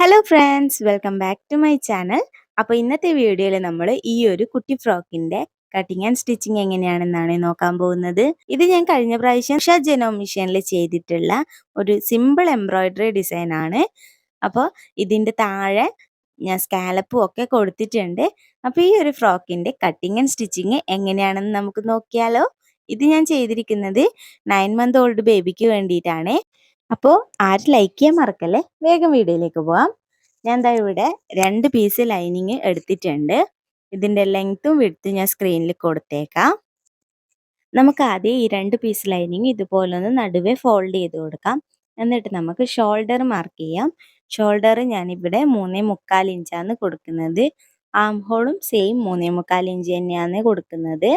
Hello friends welcome back to my channel അപ്പോൾ ഇന്നത്തെ വീഡിയോയിൽ നമ്മൾ ഈ ഒരു കുട്ടി ഫ്രോക്കിന്റെ കട്ടിങ് ആൻഡ് സ്റ്റിച്ചിങ് എങ്ങനെയാണെന്നാണ് നോക്കാൻ പോകുന്നത്. ഇത് ഞാൻ കഴിഞ്ഞ പ്രാവശ്യം ഷ ജനോ മിഷനിൽ ചെയ്തിട്ടുള്ള ഒരു സിമ്പിൾ എംബ്രോയിഡറി ഡിസൈൻ ആണ്. അപ്പോൾ ഇതിന്റെ താഴെ ഞാൻ സ്കാലപ്പും ഒക്കെ കൊടുത്തിട്ടുണ്ട്. അപ്പോൾ ഈ ഒരു ഫ്രോക്കിന്റെ കട്ടിങ് ആൻഡ് സ്റ്റിച്ചിങ് എങ്ങനെയാണെന്ന് നമുക്ക് നോക്കിയാലോ. ഇത് ഞാൻ ചെയ്തിരിക്കുന്നത് നയൻ മന്ത് ഓൾഡ് ബേബിക്ക് വേണ്ടിയിട്ടാണ്. അപ്പോൾ ആരും ലൈക്ക് ചെയ്യാൻ മറക്കല്ലേ വേഗം വീഡിയോയിലേക്ക് പോവാം. ഞാൻ എന്താ ഇവിടെ രണ്ട് പീസ് ലൈനിങ് എടുത്തിട്ടുണ്ട്. ഇതിന്റെ ലെങ്ത്തും വിടുത്തും ഞാൻ സ്ക്രീനിൽ കൊടുത്തേക്കാം. നമുക്ക് ആദ്യം ഈ രണ്ട് പീസ് ലൈനിങ് ഇതുപോലെ ഒന്ന് നടുവേ ഫോൾഡ് ചെയ്ത് കൊടുക്കാം. എന്നിട്ട് നമുക്ക് ഷോൾഡർ മാർക്ക് ചെയ്യാം. ഷോൾഡർ ഞാനിവിടെ മൂന്നേ മുക്കാൽ ഇഞ്ചാണ് കൊടുക്കുന്നത്. ആം ഹോളും സെയിം മൂന്നേ മുക്കാൽ ഇഞ്ച് തന്നെയാണ് കൊടുക്കുന്നത്.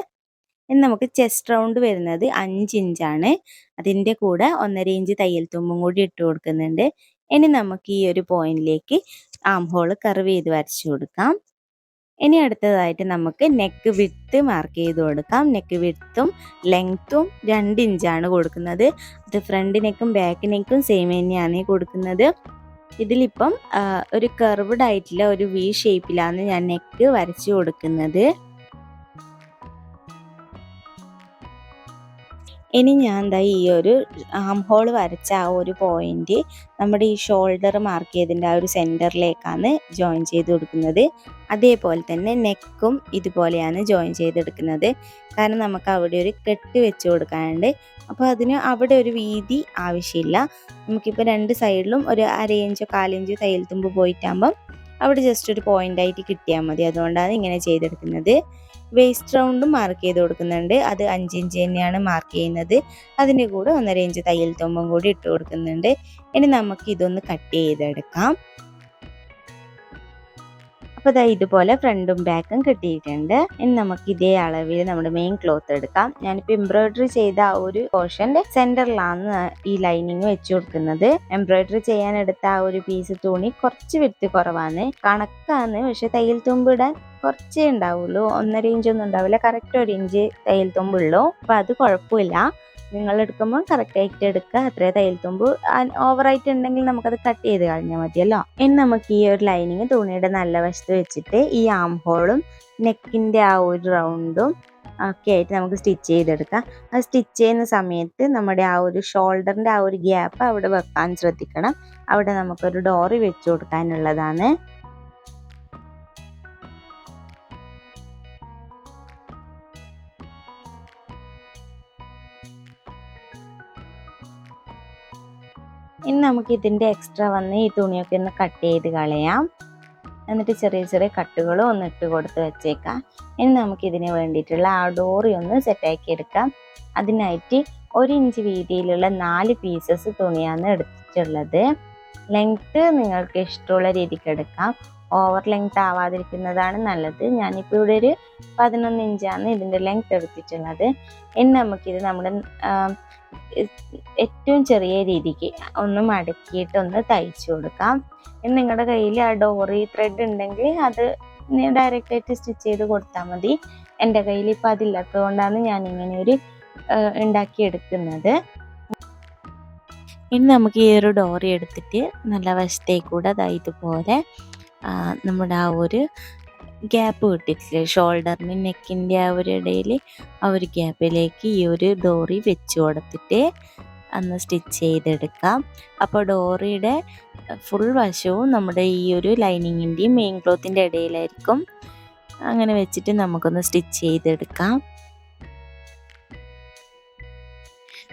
ഇനി നമുക്ക് ചെസ്റ്റ് റൗണ്ട് വരുന്നത് അഞ്ച് ഇഞ്ചാണ് അതിന്റെ കൂടെ ഒന്നര ഇഞ്ച് തയ്യൽ തുമ്പും കൂടി ഇട്ട് കൊടുക്കുന്നുണ്ട്. ഇനി നമുക്ക് ഈ ഒരു പോയിന്റിലേക്ക് ആം ഹോൾ കർവ് ചെയ്ത് വരച്ചു കൊടുക്കാം. ഇനി അടുത്തതായിട്ട് നമുക്ക് നെക്ക് വിത്ത് മാർക്ക് ചെയ്ത് കൊടുക്കാം. നെക്ക് വിത്തും ലെങ്ത്തും രണ്ട് ഇഞ്ചാണ് കൊടുക്കുന്നത്. അത് ഫ്രണ്ട് നെക്കും ബാക്ക് നെക്കും സെയിം തന്നെയാണ് കൊടുക്കുന്നത്. ഇതിലിപ്പം ഒരു കർവ്ഡ് ആയിട്ടുള്ള ഒരു വി ഷേപ്പിലാണ് ഞാൻ നെക്ക് വരച്ചു കൊടുക്കുന്നത്. ഇനി ഞാൻ എന്താ ഈ ഒരു ആം ഹോൾ വരച്ച ആ ഒരു പോയിന്റ് നമ്മുടെ ഈ ഷോൾഡർ മാർക്ക് ചെയ്തതിന്റെ ആ ഒരു സെന്ററിലേക്കാണ് ജോയിൻ ചെയ്ത് കൊടുക്കുന്നത്. അതേപോലെ തന്നെ നെക്കും ഇതുപോലെയാണ് ജോയിൻ ചെയ്തെടുക്കുന്നത് കാരണം നമുക്ക് അവിടെ ഒരു കെട്ട് വെച്ച് കൊടുക്കാനുണ്ട്. അപ്പോൾ അതിന് അവിടെ ഒരു വീതി ആവശ്യമില്ല. നമുക്കിപ്പോൾ രണ്ട് സൈഡിലും ഒരു അര ഇഞ്ചോ കാലിഞ്ചോ തയ്യൽ തുമ്പ് പോയിട്ടാകുമ്പം അവിടെ ജസ്റ്റ് ഒരു പോയിന്റ് ആയിട്ട് കിട്ടിയാൽ മതി. അതുകൊണ്ടാണ് ഇങ്ങനെ ചെയ്തെടുക്കുന്നത്. വേസ്റ്റ് റൗണ്ടും മാർക്ക് ചെയ്ത് കൊടുക്കുന്നുണ്ട്. അത് അഞ്ച് ഇഞ്ച് തന്നെയാണ് മാർക്ക് ചെയ്യുന്നത്. അതിന്റെ കൂടെ ഒന്നര ഇഞ്ച് തയ്യൽ തുമ്പും കൂടി ഇട്ട് കൊടുക്കുന്നുണ്ട്. ഇനി നമുക്ക് ഇതൊന്ന് കട്ട് ചെയ്തെടുക്കാം. അപ്പോൾ ദാ ഇതുപോലെ ഫ്രണ്ടും ബാക്കും കിട്ടിയിട്ടുണ്ട്. ഇനി നമുക്ക് ഇതേ അളവിൽ നമ്മുടെ മെയിൻ ക്ലോത്ത് എടുക്കാം. ഞാനിപ്പോൾ എംബ്രോയിഡറി ചെയ്ത ആ ഒരു പോർഷന്റെ സെന്ററിലാണ് ഈ ലൈനിങ് വെച്ച് കൊടുക്കുന്നത്. എംബ്രോയിഡറി ചെയ്യാൻ എടുത്ത ആ ഒരു പീസ് തുണി കുറച്ച് വിട്ട് കുറവാണ്. കണക്കാണ് പക്ഷെ തയ്യൽ തുമ്പിടാൻ കുറച്ചേ ഉണ്ടാവുള്ളൂ. ഒന്നര ഇഞ്ചൊന്നും ഉണ്ടാവില്ല. കറക്റ്റ് ഒരു ഇഞ്ച് തയ്യൽ തുമ്പുള്ളൂ അപ്പൊ അത് കുഴപ്പമില്ല. നിങ്ങൾ എടുക്കുമ്പോൾ കറക്റ്റ് ആയിട്ട് എടുക്കുക. അത്രേ തയ്യൽ തുമ്പ്? ഓവറായിട്ട് ഉണ്ടെങ്കിൽ നമുക്കത് കട്ട് ചെയ്ത് കളഞ്ഞാൽ മതിയല്ലോ. ഇനി നമുക്ക് ഈ ഒരു ലൈനിങ് തുണിയുടെ നല്ല വശത്ത് വെച്ചിട്ട് ഈ ആം ഹോളും നെക്കിന്റെ ആ ഒരു റൗണ്ടും ഒക്കെ ആയിട്ട് നമുക്ക് സ്റ്റിച്ച് ചെയ്തെടുക്കാം. അത് സ്റ്റിച്ച് ചെയ്യുന്ന സമയത്ത് നമ്മുടെ ആ ഒരു ഷോൾഡറിന്റെ ആ ഒരു ഗ്യാപ്പ് അവിടെ വെക്കാൻ ശ്രദ്ധിക്കണം. അവിടെ നമുക്കൊരു ഡോറി വെച്ച് കൊടുക്കാനുള്ളതാണ് ഇനി നമുക്ക് ഇതിന്റെ എക്സ്ട്രാ വന്ന് ഈ തുണിയൊക്കെ ഒന്ന് കട്ട് ചെയ്ത് കളയാം. എന്നിട്ട് ചെറിയ ചെറിയ കട്ടുകളും ഒന്ന് ഇട്ട് കൊടുത്ത് വെച്ചേക്കാം. ഇനി നമുക്ക് ഇതിന് വേണ്ടിയിട്ടുള്ള ആ ഡോറി ഒന്ന് സെറ്റാക്കി എടുക്കാം. അതിനായിട്ട് ഒരു ഇഞ്ച് വീതിയിലുള്ള നാല് പീസസ് തുണിയാണ് എടുത്തിട്ടുള്ളത്. ലെങ്ത്ത് നിങ്ങൾക്ക് ഇഷ്ടമുള്ള രീതിക്ക് എടുക്കാം. ഓവർ ലെങ്ത് ആവാതിരിക്കുന്നതാണ് നല്ലത്. ഞാനിപ്പോൾ ഇവിടെ ഒരു പതിനൊന്ന് ഇഞ്ചാണ് ഇതിന്റെ ലെങ്ത് എടുത്തിട്ടുള്ളത്. ഇനി നമുക്കിത് നമ്മുടെ ഏറ്റവും ചെറിയ രീതിക്ക് ഒന്ന് മടക്കിയിട്ട് ഒന്ന് തയ്ച്ചു കൊടുക്കാം. ഇനി നിങ്ങളുടെ കയ്യിൽ ആ ഡോറി ത്രെഡ് ഉണ്ടെങ്കിൽ അത് ഡയറക്റ്റ് ആയിട്ട് സ്റ്റിച്ച് ചെയ്ത് കൊടുത്താൽ മതി. എന്റെ കയ്യിൽ ഇപ്പം അതില്ലാത്തത് കൊണ്ടാണ് ഞാൻ ഇങ്ങനെ ഒരു ഉണ്ടാക്കിയെടുക്കുന്നത്. ഇനി നമുക്ക് ഈ ഒരു ഡോറി എടുത്തിട്ട് നല്ല വശത്തേക്കൂടെ അതായത് ഇതുപോലെ നമ്മുടെ ആ ഒരു ഗ്യാപ്പ് കിട്ടിയിട്ടില്ലേ? ഷോൾഡറിന് നെക്കിന്റെ ആ ഒരു ഇടയിൽ ആ ഒരു ഗ്യാപ്പിലേക്ക് ഈ ഒരു ഡോറി വെച്ച് കൊടുത്തിട്ട് അന്ന് സ്റ്റിച്ച് ചെയ്തെടുക്കാം. അപ്പോൾ ഡോറിയുടെ ഫുൾ വശവും നമ്മുടെ ഈ ഒരു ലൈനിങ്ങിന്റെയും മെയിൻ ക്ലോത്തിന്റെ ഇടയിലായിരിക്കും. അങ്ങനെ വെച്ചിട്ട് നമുക്കൊന്ന് സ്റ്റിച്ച് ചെയ്തെടുക്കാം.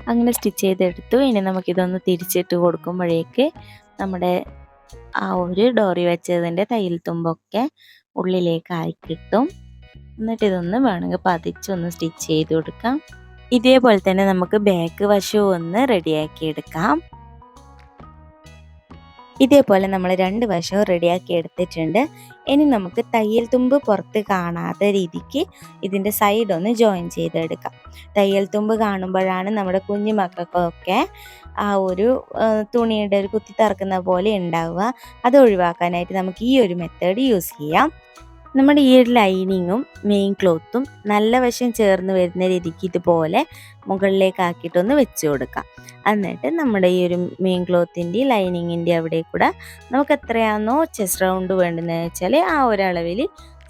അങ്ങനെ സ്റ്റിച്ച് ചെയ്തെടുത്തു. ഇനി നമുക്കിതൊന്ന് തിരിച്ചിട്ട് കൊടുക്കുമ്പോഴേക്ക് നമ്മുടെ ആ ഒരു ഡോറി വെച്ചതിന്റെ തയ്യൽ തുമ്പൊക്കെ ഉള്ളിലേക്കായി കിട്ടും. എന്നിട്ട് ഇതൊന്ന് വേണമെങ്കിൽ പതിച്ചൊന്ന് സ്റ്റിച്ച് ചെയ്ത് കൊടുക്കാം. ഇതേപോലെ തന്നെ നമുക്ക് ബാക്ക് വശവും ഒന്ന് റെഡിയാക്കി എടുക്കാം. ഇതേപോലെ നമ്മൾ രണ്ട് വശവും റെഡിയാക്കി എടുത്തിട്ടുണ്ട്. ഇനി നമുക്ക് തയ്യൽ തുമ്പ് പുറത്ത് കാണാത്ത രീതിക്ക് ഇതിന്റെ സൈഡ് ഒന്ന് ജോയിൻ ചെയ്തെടുക്കാം. തയ്യൽ തുമ്പ് കാണുമ്പോഴാണ് നമ്മുടെ കുഞ്ഞു മക്കൾക്കൊക്കെ ആ ഒരു തുണിയുടെ ഒരു കുത്തി തറക്കുന്ന പോലെ ഉണ്ടാവുക. അത് ഒഴിവാക്കാനായിട്ട് നമുക്ക് ഈ ഒരു മെത്തേഡ് യൂസ് ചെയ്യാം. നമ്മുടെ ഈ ഒരു ലൈനിങ്ങും മെയിൻ ക്ലോത്തും നല്ല വശം ചേർന്ന് വരുന്ന രീതിക്ക് ഇതുപോലെ മുകളിലേക്ക് ആക്കിയിട്ടൊന്ന് വെച്ച് കൊടുക്കാം. എന്നിട്ട് നമ്മുടെ ഈ ഒരു മെയിൻ ക്ലോത്തിന്റെ ലൈനിങ്ങിന്റെ അവിടെ കൂടെ നമുക്ക് എത്രയാണോ ചെസ്റ്റ് റൗണ്ട് വേണ്ടതെന്ന് വെച്ചാൽ ആ ഒരളവിൽ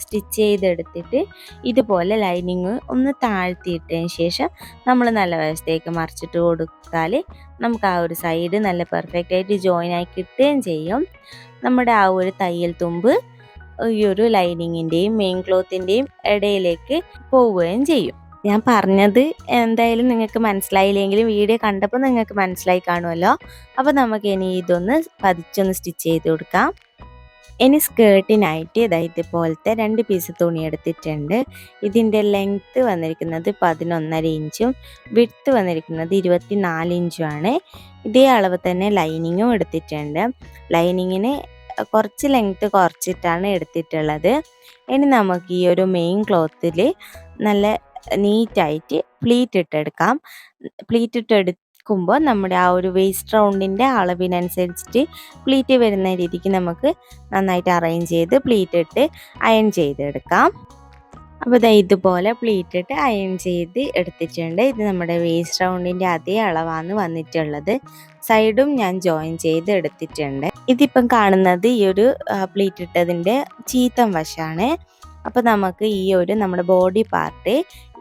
സ്റ്റിച്ച് ചെയ്തെടുത്തിട്ട് ഇതുപോലെ ലൈനിങ് ഒന്ന് താഴ്ത്തിയിട്ടതിന് ശേഷം നമ്മൾ നല്ല വശത്തേക്ക് മറിച്ചിട്ട് കൊടുത്താൽ നമുക്ക് ആ ഒരു സൈഡ് നല്ല പെർഫെക്റ്റ് ആയിട്ട് ജോയിൻ ആയി കിട്ടുകയും ചെയ്യും. നമ്മുടെ ആ ഒരു തയ്യൽ തുമ്പ് ഈ ഒരു ലൈനിങ്ങിന്റെയും മെയിൻ ക്ലോത്തിന്റെയും ഇടയിലേക്ക് പോവുകയും ചെയ്യും. ഞാൻ പറഞ്ഞത് എന്തായാലും നിങ്ങൾക്ക് മനസ്സിലായില്ലെങ്കിലും വീഡിയോ കണ്ടപ്പോൾ നിങ്ങൾക്ക് മനസ്സിലായി കാണുമല്ലോ. അപ്പോൾ നമുക്ക് ഇനി ഇതൊന്ന് പതിച്ചൊന്ന് സ്റ്റിച്ച് ചെയ്ത് കൊടുക്കാം. ഇനി സ്കേർട്ടിനായിട്ട് ഇതാ ഇതുപോലത്തെ രണ്ട് പീസ് തുണി എടുത്തിട്ടുണ്ട്. ഇതിന്റെ ലെങ്ത്ത് വന്നിരിക്കുന്നത് പതിനൊന്നര ഇഞ്ചും വിഡ്ത്ത് വന്നിരിക്കുന്നത് ഇരുപത്തി നാല് ഇഞ്ചുമാണ്. ഇതേ അളവ് തന്നെ ലൈനിങ്ങും എടുത്തിട്ടുണ്ട്. ലൈനിങ്ങിന് കുറച്ച് ലെങ്ത്ത് കുറച്ചിട്ടാണ് എടുത്തിട്ടുള്ളത്. ഇനി നമുക്ക് ഈ ഒരു മെയിൻ ക്ലോത്തിൽ നല്ല നീറ്റായിട്ട് പ്ലീറ്റ് ഇട്ടെടുക്കാം പ്ലീറ്റ് ഇട്ടെടുക്കുമ്പോൾ നമ്മുടെ ആ ഒരു വേസ്റ്റ് റൗണ്ടിന്റെ അളവിനനുസരിച്ചിട്ട് പ്ലീറ്റ് വരുന്ന രീതിക്ക് നമുക്ക് നന്നായിട്ട് അറേഞ്ച് ചെയ്ത് പ്ലീറ്റ് ഇട്ട് അയൺ ചെയ്തെടുക്കാം. അപ്പോൾ ഇതാ ഇതുപോലെ പ്ലീറ്റ് ഇട്ട് അയൺ ചെയ്ത് എടുത്തിട്ടുണ്ട്. ഇത് നമ്മുടെ വേസ്റ്റ് റൗണ്ടിന്റെ അതേ അളവാണ് വന്നിട്ടുള്ളത്. സൈഡും ഞാൻ ജോയിൻ ചെയ്ത് എടുത്തിട്ടുണ്ട്. ഇതിപ്പം കാണുന്നത് ഈ ഒരു പ്ലീറ്റ് ഇട്ടതിന്റെ ചീത്തം വശമാണ് അപ്പോൾ നമുക്ക് ഈ ഒരു നമ്മുടെ ബോഡി പാർട്ട്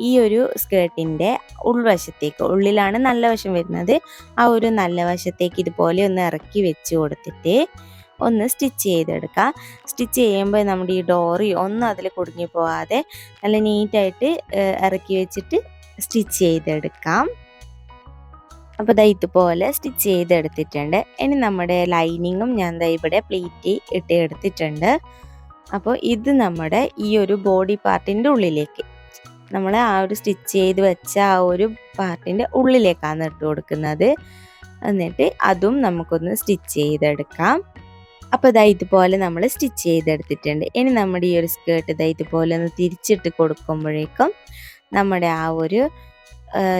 ഈ ഒരു സ്കേർട്ടിന്റെ ഉൾവശത്തേക്ക് ഉള്ളിലാണ് നല്ല വശം വരുന്നത്. ആ ഒരു നല്ല വശത്തേക്ക് ഇതുപോലെ ഒന്ന് ഇറക്കി വെച്ച് കൊടുത്തിട്ട് ഒന്ന് സ്റ്റിച്ച് ചെയ്തെടുക്കുക. സ്റ്റിച്ച് ചെയ്യുമ്പോൾ നമ്മുടെ ഈ ഡോറി ഒന്നും അതിൽ കുടുങ്ങി പോവാതെ നല്ല നീറ്റായിട്ട് ഇറക്കി വെച്ചിട്ട് സ്റ്റിച്ച് ചെയ്തെടുക്കാം. അപ്പോൾ ദാ ഇതുപോലെ സ്റ്റിച്ച് ചെയ്തെടുത്തിട്ടുണ്ട്. ഇനി നമ്മുടെ ലൈനിങ്ങും ഞാൻ ദാ ഇവിടെ പ്ലീറ്റ് ഇട്ട് എടുത്തിട്ടുണ്ട്. അപ്പോൾ ഇത് നമ്മുടെ ഈ ഒരു ബോഡി പാർട്ടിന്റെ ഉള്ളിലേക്ക് നമ്മൾ ആ ഒരു സ്റ്റിച്ച് ചെയ്ത് വെച്ച ആ ഒരു പാർട്ടിന്റെ ഉള്ളിലേക്കാണ് ഇട്ട് കൊടുക്കുന്നത്. എന്നിട്ട് അതും നമുക്കൊന്ന് സ്റ്റിച്ച് ചെയ്തെടുക്കാം. അപ്പോൾ ഇതാ ഇതുപോലെ നമ്മൾ സ്റ്റിച്ച് ചെയ്തെടുത്തിട്ടുണ്ട്. ഇനി നമ്മുടെ ഈ ഒരു സ്കേർട്ട് ഇതാ ഇതുപോലെ ഒന്ന് തിരിച്ചിട്ട് കൊടുക്കുമ്പോഴേക്കും നമ്മുടെ ആ ഒരു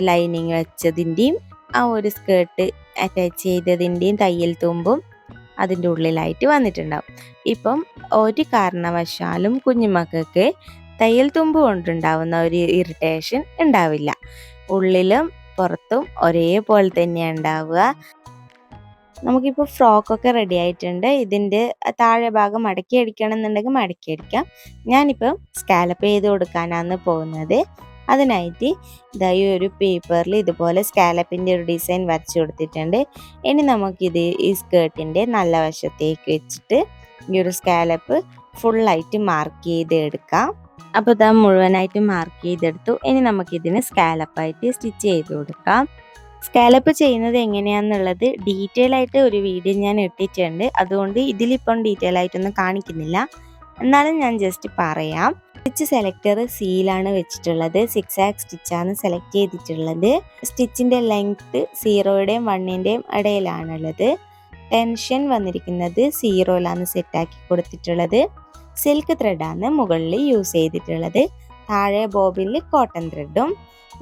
ലൈനിങ് വെച്ചതിന്റെയും ആ ഒരു സ്കേർട്ട് അറ്റാച്ച് ചെയ്തതിന്റെയും തയ്യൽ തുമ്പും അതിന്റെ ഉള്ളിലായിട്ട് വന്നിട്ടുണ്ടാവും. ഇപ്പം ഒരു കാരണവശാലും കുഞ്ഞുമക്കൾക്ക് തയ്യൽ തുമ്പ് കൊണ്ടുണ്ടാവുന്ന ഒരു ഇറിറ്റേഷൻ ഉണ്ടാവില്ല. ഉള്ളിലും പുറത്തും ഒരേപോലെ തന്നെയാണ് ഉണ്ടാവുക. നമുക്കിപ്പോൾ ഫ്രോക്കൊക്കെ റെഡി ആയിട്ടുണ്ട്. ഇതിന്റെ താഴെ ഭാഗം മടക്കി അടിക്കണം എന്നുണ്ടെങ്കിൽ മടക്കി അടിക്കാം. ഞാനിപ്പം സ്കാലപ്പ് ചെയ്ത് കൊടുക്കാനാണ് പോകുന്നത്. അതിനായിട്ട് ഇതായി ഒരു പേപ്പറിൽ ഇതുപോലെ സ്കാലപ്പിന്റെ ഒരു ഡിസൈൻ വരച്ചു കൊടുത്തിട്ടുണ്ട്. ഇനി നമുക്കിത് ഈ സ്കേർട്ടിന്റെ നല്ല വശത്തേക്ക് വെച്ചിട്ട് ഈ ഒരു സ്കാലപ്പ് ഫുള്ളായിട്ട് മാർക്ക് ചെയ്ത് എടുക്കാം അപ്പോൾ ഇതാ മുഴുവനായിട്ട് മാർക്ക് ചെയ്തെടുത്തു. ഇനി നമുക്കിതിന് സ്കാലപ്പായിട്ട് സ്റ്റിച്ച് ചെയ്ത് കൊടുക്കാം. സ്കാലപ്പ് ചെയ്യുന്നത് എങ്ങനെയാണെന്നുള്ളത് ഡീറ്റെയിൽ ആയിട്ട് ഒരു വീഡിയോ ഞാൻ ഇട്ടിട്ടുണ്ട്. അതുകൊണ്ട് ഇതിലിപ്പം ഡീറ്റെയിൽ ആയിട്ടൊന്നും കാണിക്കുന്നില്ല. എന്നാലും ഞാൻ ജസ്റ്റ് പറയാം. സ്റ്റിച്ച് സെലക്ടർ സീലാണ് വെച്ചിട്ടുള്ളത്. സിക്സ് ആക്ക് സ്റ്റിച്ചാണ് സെലക്ട് ചെയ്തിട്ടുള്ളത്. സ്റ്റിച്ചിന്റെ ലെങ്ത്ത് സീറോയുടെയും വണ്ണിന്റെയും ഇടയിലാണുള്ളത്. ടെൻഷൻ വന്നിരിക്കുന്നത് സീറോയിലാണ് സെറ്റാക്കി കൊടുത്തിട്ടുള്ളത്. സിൽക്ക് ത്രെഡാണ് മുകളിൽ യൂസ് ചെയ്തിട്ടുള്ളത്. താഴെ ബോബിനിൽ കോട്ടൺ ത്രെഡും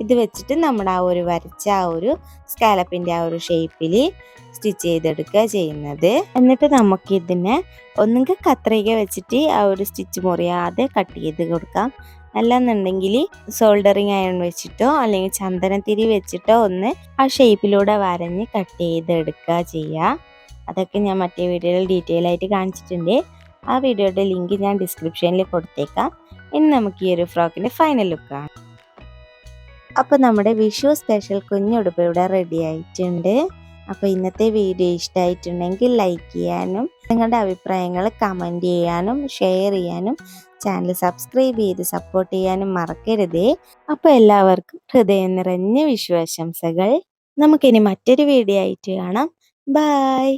ഇത് വെച്ചിട്ട് നമ്മുടെ ആ ഒരു വരച്ച ആ ഒരു സ്കാലപ്പിന്റെ ആ ഒരു ഷേപ്പിൽ സ്റ്റിച്ച് ചെയ്തെടുക്കുക ചെയ്യുന്നത്. എന്നിട്ട് നമുക്കിതിനെ ഒന്നുകിൽ കത്രിക വെച്ചിട്ട് ആ ഒരു സ്റ്റിച്ച് മുറിയാതെ കട്ട് ചെയ്ത് കൊടുക്കാം. അല്ലെന്നുണ്ടെങ്കിൽ സോൾഡറിങ് അയൺ വെച്ചിട്ടോ അല്ലെങ്കിൽ ചന്ദനത്തിരി വെച്ചിട്ടോ ഒന്ന് ആ ഷേപ്പിലൂടെ വരഞ്ഞ് കട്ട് ചെയ്തെടുക്കുക ചെയ്യുക. അതൊക്കെ ഞാൻ മറ്റേ വീഡിയോയിൽ ഡീറ്റെയിൽ ആയിട്ട് കാണിച്ചിട്ടുണ്ട്. ആ വീഡിയോയുടെ ലിങ്ക് ഞാൻ ഡിസ്ക്രിപ്ഷനിൽ കൊടുത്തേക്കാം. ഇനി നമുക്ക് ഈ ഒരു ഫ്രോക്കിന്റെ ഫൈനൽ ലുക്കാണ് അപ്പോൾ നമ്മുടെ വിഷു സ്പെഷ്യൽ കുഞ്ഞുടുപ്പ് ഇവിടെ റെഡി ആയിട്ടുണ്ട്. അപ്പോൾ ഇന്നത്തെ വീഡിയോ ഇഷ്ടമായിട്ടുണ്ടെങ്കിൽ ലൈക്ക് ചെയ്യാനും നിങ്ങളുടെ അഭിപ്രായങ്ങൾ കമന്റ് ചെയ്യാനും ഷെയർ ചെയ്യാനും ചാനൽ സബ്സ്ക്രൈബ് ചെയ്ത് സപ്പോർട്ട് ചെയ്യാനും മറക്കരുതേ. അപ്പോൾ എല്ലാവർക്കും ഹൃദയം നിറഞ്ഞ വിശ്വാസംസകൾ നമുക്കിനി മറ്റൊരു വീഡിയോ ആയിട്ട് കാണാം. ബായ്